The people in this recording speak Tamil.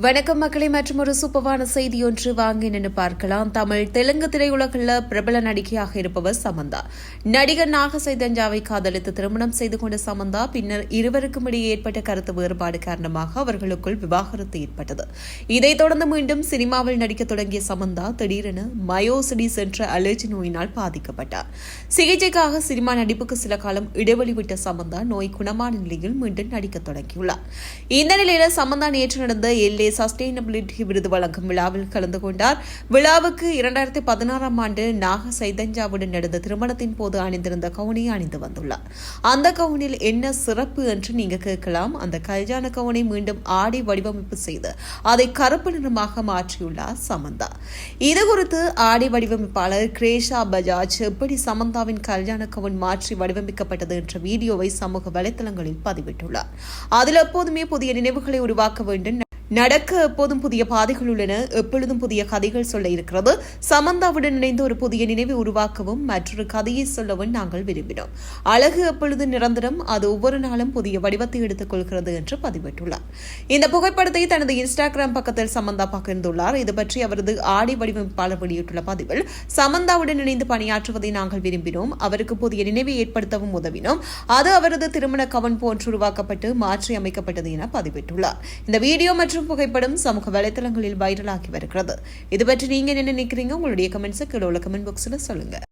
வணக்கம் மக்களை மற்றும் ஒரு சூப்பரான செய்தி ஒன்று வாங்கி நின்று பார்க்கலாம். தமிழ் தெலுங்கு திரையுலகில் பிரபல நடிகையாக இருப்பவர் சமந்தா. நடிகர் நாக சைதன்யாவை காதலித்து திருமணம் செய்து கொண்ட சமந்தா பின்னர் இருவருக்கும் இடையே ஏற்பட்ட கருத்து வேறுபாடு காரணமாக அவர்களுக்குள் விவாகரத்து ஏற்பட்டது. இதைத் தொடர்ந்து மீண்டும் சினிமாவில் நடிக்க தொடங்கிய சமந்தா திடீரென மயோசிடிஸ் என்ற அலர்ஜி நோயினால் பாதிக்கப்பட்டார். சிகிச்சைக்காக சினிமா நடிப்புக்கு சில காலம் இடைவெளி விட்ட சமந்தா நோய் குணமான நிலையில் மீண்டும் நடிக்க தொடங்கியுள்ளார். இந்த நிலையில சமந்தா நேற்று நடந்த எல்ஏ சஸ்டைனபிலிட்டி விருது வழங்கும் விழாவில் கலந்து கொண்டார். விழாவுக்கு இரண்டாயிரத்தி பதினாறாம் ஆண்டு நாக சைதஞ்சாவுடன் நடந்த திருமணத்தின் போது அணிந்திருந்த கவுனியை அணிந்து வந்துள்ளார். அந்த கவுனில் என்ன சிறப்பு என்று நீங்க கேட்கலாம். அந்த கல்யாண கவுனை மீண்டும் ஆடி வடிவமைப்பு செய்து அதை கருப்பு நிறமாக மாற்றியுள்ளார் சமந்தா. இது குறித்து ஆடி வடிவமைப்பாளர் கிரேஷா பஜாஜ் எப்படி சமந்தாவின் கல்யாண கவுன் மாற்றி வடிவமைக்கப்பட்டது என்ற வீடியோவை சமூக வலைதளங்களில் பதிவிட்டுள்ளார். அதில் எப்போதுமே புதிய நினைவுகளை உருவாக்க வேண்டும். நடக்க எப்போதும் புதிய பாதைகள் உள்ளன. எப்பொழுதும் புதிய கதைகள் சொல்ல இருக்கிறது. சமந்தாவுடன் இணைந்து ஒரு புதிய நினைவை உருவாக்கவும் மற்றொரு கதையை சொல்லவும் நாங்கள் விரும்பினோம். அழகு எப்பொழுது நிரந்தரம் அது ஒவ்வொரு நாளும் புதிய வடிவத்தை எடுத்துக் கொள்கிறது என்று பதிவிட்டுள்ளார். இந்த புகைப்படத்தை தனது இன்ஸ்டாகிராம் பக்கத்தில் சமந்தா பகிர்ந்துள்ளார். இது பற்றி அவரது ஆடி வடிவமைப்பாளர் வெளியிட்டுள்ள பதிவில் சமந்தாவுடன் இணைந்து பணியாற்றுவதை நாங்கள் விரும்பினோம். அவருக்கு புதிய நினைவை ஏற்படுத்தவும் உதவினோம். அது அவரது திருமண கவன் போன்று உருவாக்கப்பட்டு மாற்றி அமைக்கப்பட்டது என பதிவிட்டுள்ளார். இந்த வீடியோ மற்றும் புகைப்படம் சமூக வலைதளங்களில் வைரலாகி வருகிறது. இது பற்றி நீங்க என்ன நினைக்கிறீங்க? உங்களுடைய கமெண்ட்ஸை கீழே உள்ள கமெண்ட் பாக்ஸில் சொல்லுங்க.